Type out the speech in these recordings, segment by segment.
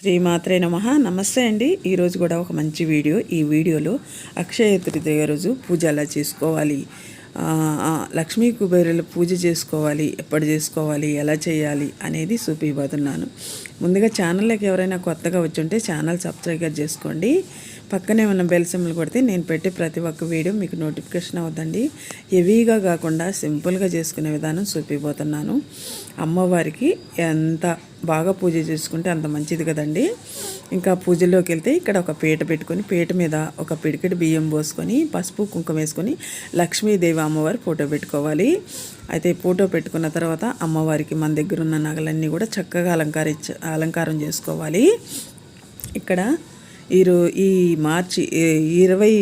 శ్రీమాత్రే నమ. నమస్తే అండి. ఈరోజు కూడా ఒక మంచి వీడియో. ఈ వీడియోలో అక్షయ తృతీయ రోజు పూజ ఎలా చేసుకోవాలి? లక్ష్మీ కుబేరులు పూజ చేసుకోవాలి ఎప్పుడు చేసుకోవాలి ఎలా చేయాలి అనేది చూపిపోతున్నాను ముందుగా ఛానల్లోకి ఎవరైనా కొత్తగా వచ్చి ఉంటే ఛానల్ సబ్స్క్రైబ్ చేసుకోండి. పక్కనే ఉన్న బెల్ సింబల్ కొడితే నేను పెట్టే ప్రతి ఒక్క వీడియో మీకు నోటిఫికేషన్ అవుతుంది హెవీగా కాకుండా సింపుల్గా చేసుకునే విధానం చూపిపోతున్నాను. అమ్మవారికి ఎంత బాగా పూజ చేసుకుంటే అంత మంచిది కదండి. ఇంకా పూజలోకి వెళ్తే ఇక్కడ ఒక పీట పెట్టుకొని పీట మీద ఒక పిడికిడి బియ్యం పోసుకొని పసుపు కుంకుమ వేసుకొని లక్ష్మీదేవి అమ్మవారి ఫోటో పెట్టుకోవాలి. అయితే ఫోటో పెట్టుకున్న తర్వాత అమ్మవారికి మన దగ్గర ఉన్న నగలన్నీ కూడా చక్కగా అలంకరించ అలంకారం చేసుకోవాలి. ఇక్కడ ఈరో ఈ మార్చి ఇరవై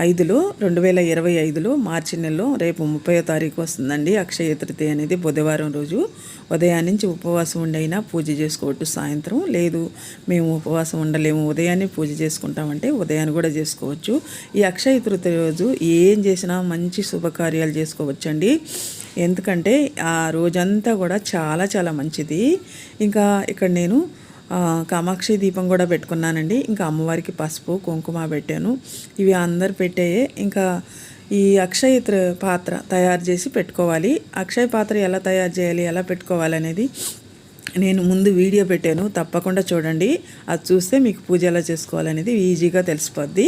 ఐదులో రెండు వేల ఇరవై ఐదులో మార్చి నెలలో రేపు ముప్పై తారీఖు వస్తుందండి అక్షయ తృతీయ అనేది బుధవారం రోజు. ఉదయం నుంచి ఉపవాసం ఉండైనా పూజ చేసుకోవచ్చు సాయంత్రం. లేదు మేము ఉపవాసం ఉండలేము. ఉదయాన్నే పూజ చేసుకుంటామంటే ఉదయాన్ని కూడా చేసుకోవచ్చు. ఈ అక్షయ తృతీయ రోజు ఏం చేసినా మంచి శుభకార్యాలు చేసుకోవచ్చండి. ఎందుకంటే ఆ రోజంతా కూడా చాలా చాలా మంచిది. ఇంకా ఇక్కడ నేను కామాక్షి దీపం కూడా పెట్టుకున్నానండి. ఇంకా అమ్మవారికి పసుపు కుంకుమ పెట్టాను. ఇవి అందరు పెట్టాయే ఇంకా ఈ అక్షయ పాత్ర తయారు చేసి పెట్టుకోవాలి. అక్షయ పాత్ర ఎలా తయారు చేయాలి ఎలా పెట్టుకోవాలి అనేది నేను ముందు వీడియో పెట్టాను. తప్పకుండా చూడండి. అది చూస్తే మీకు పూజ ఎలా చేసుకోవాలనేది ఈజీగా తెలిసిపోద్ది.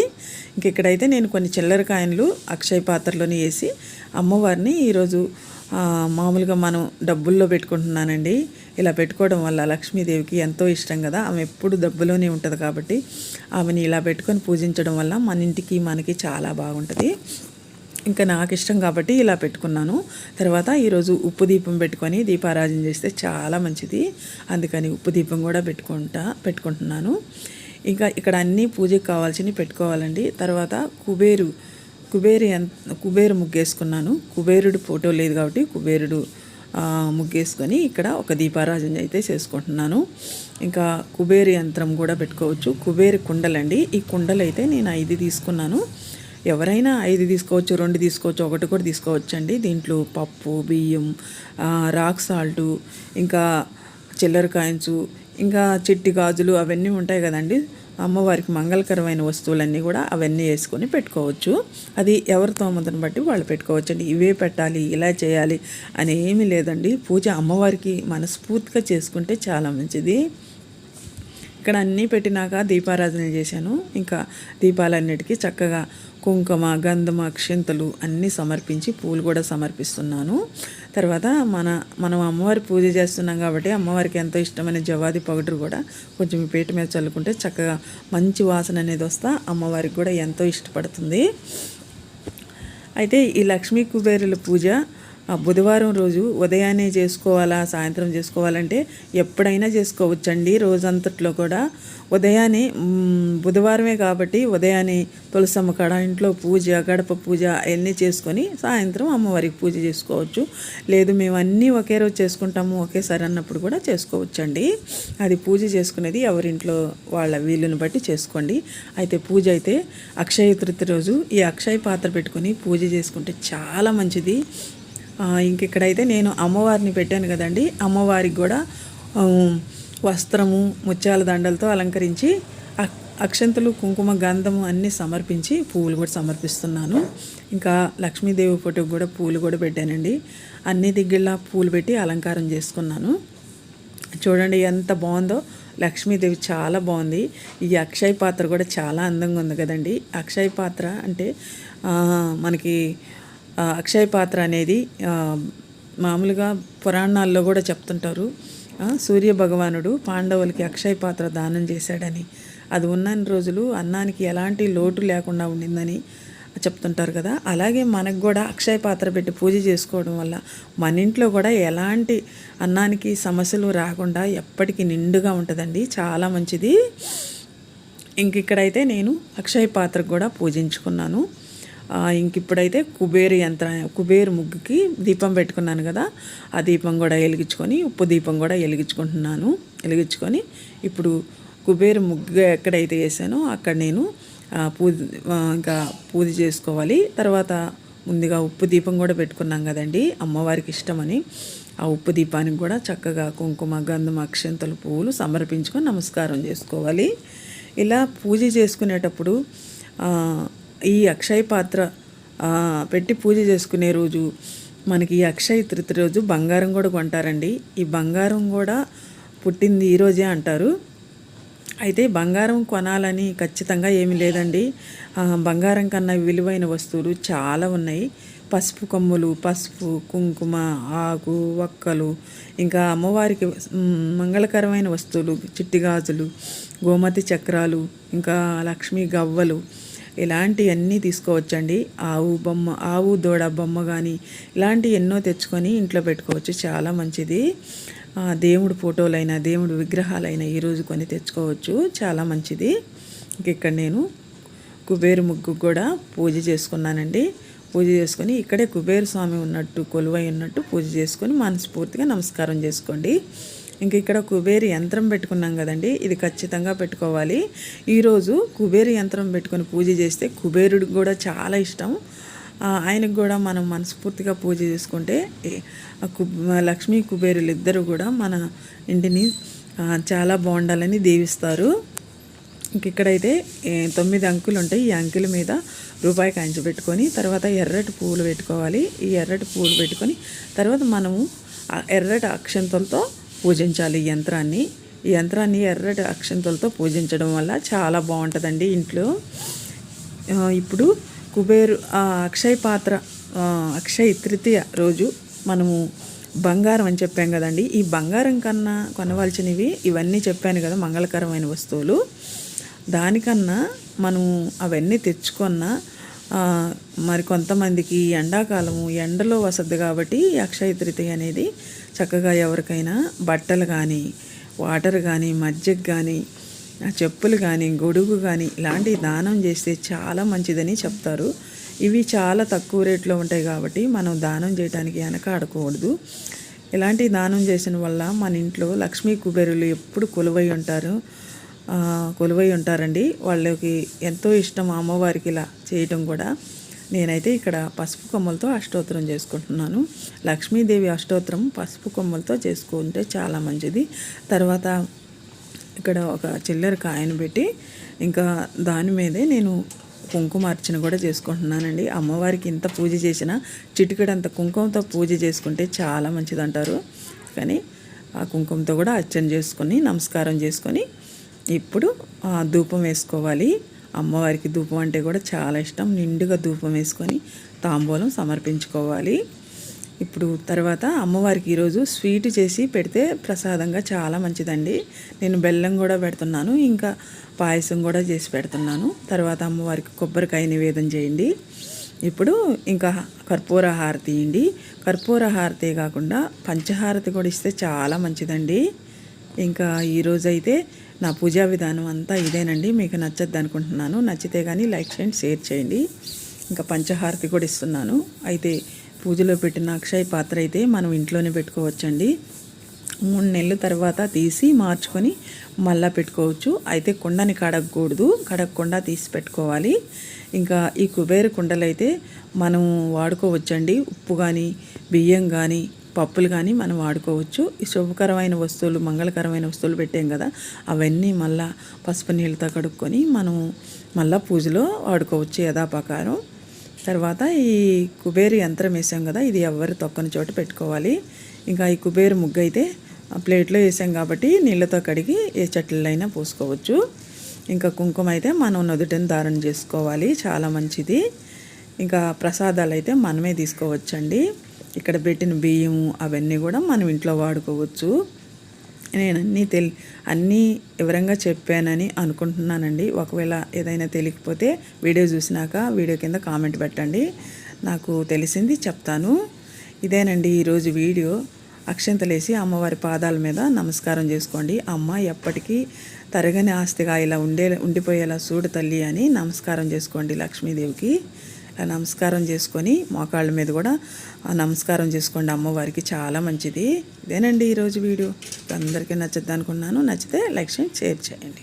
ఇంక ఇక్కడైతే నేను కొన్ని చిల్లర కాయన్లు అక్షయ పాత్రలోని వేసి అమ్మవారిని ఈరోజు మామూలుగా మనం డబ్బుల్లో పెట్టుకుంటున్నానండి. ఇలా పెట్టుకోవడం వల్ల లక్ష్మీదేవికి ఎంతో ఇష్టం కదా. ఆమె ఎప్పుడు డబ్బులోనే ఉంటుంది కాబట్టి ఆమెని ఇలా పెట్టుకొని పూజించడం వల్ల మన ఇంటికి మనకి చాలా బాగుంటుంది. ఇంకా నాకు ఇష్టం కాబట్టి ఇలా పెట్టుకున్నాను. తర్వాత ఈరోజు ఉప్పు దీపం పెట్టుకొని దీపారాజన చేస్తే చాలా మంచిది. అందుకని ఉప్పు దీపం కూడా పెట్టుకుంటా పెట్టుకుంటున్నాను. ఇంకా ఇక్కడ అన్నీ పూజకు కావాల్సినవి పెట్టుకోవాలండి. తర్వాత కుబేరు కుబేరు కుబేరు ముగ్గేసుకున్నాను. కుబేరుడు ఫోటో లేదు కాబట్టి కుబేరుడు ముగ్గేసుకొని ఇక్కడ ఒక దీపారాజన అయితే చేసుకుంటున్నాను. ఇంకా కుబేరు యంత్రం కూడా పెట్టుకోవచ్చు. కుబేరు కుండలండి. ఈ కుండలు అయితే నేను ఐదు తీసుకున్నాను. ఎవరైనా ఐదు తీసుకోవచ్చు రెండు తీసుకోవచ్చు ఒకటి కూడా తీసుకోవచ్చండి. దీంట్లో పప్పు బియ్యం రాక్ సాల్టు ఇంకా చిల్లర కాయిన్స్ ఇంకా చిట్టి గాజులు అవన్నీ ఉంటాయి కదండి. అమ్మవారికి మంగళకరమైన వస్తువులన్నీ కూడా అవన్నీ వేసుకొని పెట్టుకోవచ్చు. అది ఎవరి తోమతను బట్టి వాళ్ళు పెట్టుకోవచ్చు అండి ఇవే పెట్టాలి ఇలా చేయాలి అని ఏమీ లేదండి. పూజ అమ్మవారికి మనస్ఫూర్తిగా చేసుకుంటే చాలా మంచిది. ఇక్కడ అన్నీ పెట్టినాక దీపారాధన చేశాను. ఇంకా దీపాలన్నిటికీ చక్కగా కుంకుమ గంధం అక్షింతలు అన్నీ సమర్పించి పూలు కూడా సమర్పిస్తున్నాను. తర్వాత మన మనం అమ్మవారి పూజ చేస్తున్నాం కాబట్టి అమ్మవారికి ఎంతో ఇష్టమైన జవాది పౌడర్ కూడా కొంచెం పేట పీట మీద చల్లుకుంటే చక్కగా మంచి వాసన అనేది వస్తా అమ్మవారికి కూడా ఎంతో ఇష్టపడుతుంది. అయితే ఈ లక్ష్మీ కుబేరుల పూజ బుధవారం రోజు ఉదయాన్నే చేసుకోవాలా సాయంత్రం చేసుకోవాలంటే ఎప్పుడైనా చేసుకోవచ్చండి రోజంతట్లో కూడా. ఉదయాన్నే బుధవారమే కాబట్టి ఉదయాన్నే తులసమ్మ కాడ ఇంట్లో పూజ గడప పూజ అవన్నీ చేసుకొని సాయంత్రం అమ్మవారికి పూజ చేసుకోవచ్చు. లేదు మేము అన్నీ ఒకే రోజు చేసుకుంటాము ఒకేసారి అన్నప్పుడు కూడా చేసుకోవచ్చండి. అది పూజ చేసుకునేది ఎవరింట్లో వాళ్ళ వీలుని బట్టి చేసుకోండి. అయితే పూజ అయితే అక్షయ తృతీయ రోజు ఈ అక్షయ పాత్ర పెట్టుకొని పూజ చేసుకుంటే చాలా మంచిది. ఇంక ఇక్కడైతే నేను అమ్మవారిని పెట్టాను కదండి. అమ్మవారికి కూడా వస్త్రము ముత్యాల దండలతో అలంకరించి అక్షంతలు కుంకుమ గంధము అన్నీ సమర్పించి పువ్వులు కూడా సమర్పిస్తున్నాను. ఇంకా లక్ష్మీదేవి ఫోటోకి కూడా పూలు కూడా పెట్టానండి. అన్ని దిగ్గిళ్ళ పూలు పెట్టి అలంకారం చేసుకున్నాను. చూడండి ఎంత బాగుందో. లక్ష్మీదేవి చాలా బాగుంది. ఈ అక్షయ పాత్ర కూడా చాలా అందంగా ఉంది కదండి. అక్షయ పాత్ర అంటే మనకి అక్షయ పాత్ర అనేది మామూలుగా పురాణాల్లో కూడా చెప్తుంటారు. సూర్య భగవానుడు పాండవులకి అక్షయ పాత్ర దానం చేశాడని. అది ఉన్న రోజులు అన్నానికి ఎలాంటి లోటు లేకుండా ఉండిందని చెప్తుంటారు కదా. అలాగే మనకు కూడా అక్షయ పాత్ర పెట్టి పూజ చేసుకోవడం వల్ల మన ఇంట్లో కూడా ఎలాంటి అన్నానికి సమస్యలు రాకుండా ఎప్పటికీ నిండుగా ఉంటుందండి. చాలా మంచిది. ఇంక ఇక్కడైతే నేను అక్షయ పాత్రకు కూడా పూజించుకున్నాను. ఇంక ఇప్పుడైతే కుబేరు యంత్ర కుబేరు ముగ్గుకి దీపం పెట్టుకున్నాను కదా ఆ దీపం కూడా వెలిగించుకొని ఉప్పు దీపం కూడా వెలిగించుకుంటున్నాను వెలిగించుకొని ఇప్పుడు కుబేరు ముగ్గు ఎక్కడైతే వేసానో అక్కడ నేను పూజ ఇంకా పూజ చేసుకోవాలి. తర్వాత ముందుగా ఉప్పు దీపం కూడా పెట్టుకున్నాం కదండి అమ్మవారికి ఇష్టమని. ఆ ఉప్పు దీపానికి కూడా చక్కగా కుంకుమ గంధం అక్షంతలు పువ్వులు సమర్పించుకొని నమస్కారం చేసుకోవాలి. ఇలా పూజ చేసుకునేటప్పుడు ఈ అక్షయ పాత్ర పెట్టి పూజ చేసుకునే రోజు మనకి ఈ అక్షయ తృతి రోజు బంగారం కూడా కొంటారండి. ఈ బంగారం కూడా పుట్టింది ఈరోజే అంటారు. అయితే బంగారం కొనాలని ఖచ్చితంగా ఏమీ లేదండి. బంగారం కన్నా విలువైన వస్తువులు చాలా ఉన్నాయి. పసుపు కొమ్ములు పసుపు కుంకుమ ఆకు వక్కలు ఇంకా అమ్మవారికి మంగళకరమైన వస్తువులు చిట్టి గాజులు గోమతి చక్రాలు ఇంకా లక్ష్మీ గవ్వలు ఇలాంటివన్నీ తీసుకోవచ్చండి. ఆవు బొమ్మ ఆవు దూడ బొమ్మ కానీ ఇలాంటివి ఎన్నో తెచ్చుకొని ఇంట్లో పెట్టుకోవచ్చు. చాలా మంచిది. దేవుడు ఫోటోలైనా దేవుడు విగ్రహాలైనా ఈరోజు కొని తెచ్చుకోవచ్చు. చాలా మంచిది. ఇంక ఇక్కడ నేను కుబేరు ముగ్గు కూడా పూజ చేసుకున్నానండి. పూజ చేసుకొని ఇక్కడే కుబేరు స్వామి ఉన్నట్టు కొలువై ఉన్నట్టు పూజ చేసుకొని మనస్ఫూర్తిగా నమస్కారం చేసుకోండి. ఇంక ఇక్కడ కుబేరు యంత్రం పెట్టుకున్నాం కదండి ఇది ఖచ్చితంగా పెట్టుకోవాలి. ఈరోజు కుబేరు యంత్రం పెట్టుకొని పూజ చేస్తే కుబేరుడికి కూడా చాలా ఇష్టం. ఆయనకు కూడా మనం మనస్ఫూర్తిగా పూజ చేసుకుంటే లక్ష్మీ కుబేరులు ఇద్దరు కూడా మన ఇంటిని చాలా బాగుండాలని దీవిస్తారు. ఇంక ఇక్కడైతే తొమ్మిది అంకులు ఉంటాయి. ఈ అంకుల మీద రూపాయి కాంచి పెట్టుకొని తర్వాత ఎర్రటి పువ్వులు పెట్టుకోవాలి. ఈ ఎర్రటి పువ్వులు పెట్టుకొని తర్వాత మనము ఎర్రటి అక్షంతలతో పూజించాలి ఈ యంత్రాన్ని. ఈ యంత్రాన్ని ఎర్రటి అక్షంతలతో పూజించడం వల్ల చాలా బాగుంటుందండి ఇంట్లో. ఇప్పుడు కుబేరు అక్షయ పాత్ర అక్షయ తృతీయ రోజు మనము బంగారం అని చెప్పాం కదండి. ఈ బంగారం కన్నా కొనవలసినవి ఇవన్నీ చెప్పాను కదా మంగళకరమైన వస్తువులు. దానికన్నా మనం అవన్నీ తెచ్చుకున్న మరి కొంతమందికి ఎండాకాలము ఎండలో వసద్ది కాబట్టి అక్షయ తృతీయ అనేది చక్కగా ఎవరికైనా బట్టలు కానీ వాటర్ కానీ మజ్జిగ కానీ చెప్పులు కానీ గొడుగు కానీ ఇలాంటివి దానం చేస్తే చాలా మంచిదని చెప్తారు. ఇవి చాలా తక్కువ రేట్లో ఉంటాయి కాబట్టి మనం దానం చేయడానికి వెనక ఆడకూడదు ఇలాంటి దానం చేసిన వల్ల మన ఇంట్లో లక్ష్మీ కుబేరులు ఎప్పుడు కొలువై ఉంటారు. కొలువై ఉంటారండి. వాళ్ళకి ఎంతో ఇష్టం అమ్మవారికి ఇలా చేయటం కూడా. నేనైతే ఇక్కడ పసుపు కొమ్మలతో అష్టోత్తరం చేసుకుంటున్నాను. లక్ష్మీదేవి అష్టోత్తరం పసుపు కొమ్మలతో చేసుకుంటే చాలా మంచిది. తర్వాత ఇక్కడ ఒక చిల్లర కాయను పెట్టి ఇంకా దాని మీదే నేను కుంకుమ అర్చన కూడా చేసుకుంటున్నానండి. అమ్మవారికి ఇంత పూజ చేసినా చిటికడంత కుంకుమతో పూజ చేసుకుంటే చాలా మంచిదంటారు. కానీ ఆ కుంకుమతో కూడా అర్చన చేసుకొని నమస్కారం చేసుకొని ఇప్పుడు ఆ, ధూపం వేసుకోవాలి. అమ్మవారికి ధూపం అంటే కూడా చాలా ఇష్టం. నిండుగా ధూపం వేసుకొని తాంబూలం సమర్పించుకోవాలి. ఇప్పుడు తర్వాత అమ్మవారికి ఈరోజు స్వీట్ చేసి పెడితే ప్రసాదంగా చాలా మంచిదండి. నేను బెల్లం కూడా పెడుతున్నాను ఇంకా పాయసం కూడా చేసి పెడుతున్నాను. తర్వాత అమ్మవారికి కొబ్బరికాయ నివేదన చేయండి. ఇప్పుడు ఇంకా కర్పూర హారతి ఇవ్వండి కర్పూర హారతి కాకుండా పంచహారతి కూడా ఇస్తే చాలా మంచిదండి. ఇంకా ఈరోజైతే నా పూజా విధానం అంతా ఇదేనండి. మీకు నచ్చద్దు అనుకుంటున్నాను. నచ్చితే కానీ లైక్ చేయండి షేర్ చేయండి. ఇంకా పంచహారతి కూడా ఇస్తున్నాను. అయితే పూజలో పెట్టిన అక్షయ పాత్ర అయితే మనం ఇంట్లోనే పెట్టుకోవచ్చండి. మూడు నెలల తర్వాత తీసి మార్చుకొని మళ్ళా పెట్టుకోవచ్చు. అయితే కుండని కడగకూడదు. కడగకుండా తీసి పెట్టుకోవాలి. ఇంకా ఈ కుబేర కుండలు అయితే మనం వాడుకోవచ్చండి. ఉప్పు కానీ బియ్యం కానీ పప్పులు కానీ మనం వాడుకోవచ్చు. ఈ శుభకరమైన వస్తువులు మంగళకరమైన వస్తువులు పెట్టాం కదా అవన్నీ మళ్ళా పసుపు నీళ్ళతో కడుక్కొని మనం మళ్ళా పూజలో వాడుకోవచ్చు యథాపకారం తర్వాత ఈ కుబేరు యంత్రం వేసాం కదా ఇది ఎవరు తొక్కని చోట పెట్టుకోవాలి. ఇంకా ఈ కుబేరు ముగ్గు అయితే ఆ ప్లేట్లో వేసాం కాబట్టి నీళ్ళతో కడిగి ఏ చెట్లైనా పోసుకోవచ్చు. ఇంకా కుంకుమ అయితే మనం నుదుటిని ధారణ చేసుకోవాలి చాలా మంచిది. ఇంకా ప్రసాదాలు అయితే మనమే తీసుకోవచ్చండి. ఇక్కడ పెట్టిన బియ్యము అవన్నీ కూడా మనం ఇంట్లో వాడుకోవచ్చు. నేను అన్నీ తెలి అన్నీ వివరంగా చెప్పానని అనుకుంటున్నానండి. ఒకవేళ ఏదైనా తెలియకపోతే వీడియో చూసినాక వీడియో కింద కామెంట్ పెట్టండి. నాకు తెలిసింది చెప్తాను. ఇదేనండి ఈరోజు వీడియో. అక్షంతలేసి అమ్మవారి పాదాల మీద నమస్కారం చేసుకోండి. అమ్మ ఎప్పటికీ తరగని ఆస్తిగా ఇలా ఉండే ఉండిపోయేలా చూడు తల్లి అని నమస్కారం చేసుకోండి లక్ష్మీదేవికి. ఇలా నమస్కారం చేసుకొని మోకాళ్ళ మీద కూడా నమస్కారం చేసుకోండి. అమ్మవారికి చాలా మంచిది. ఇదేనండి ఈరోజు వీడియో. అందరికీ నచ్చద్దు అనుకున్నాను. నచ్చితే లైక్ చేయండి షేర్ చేయండి.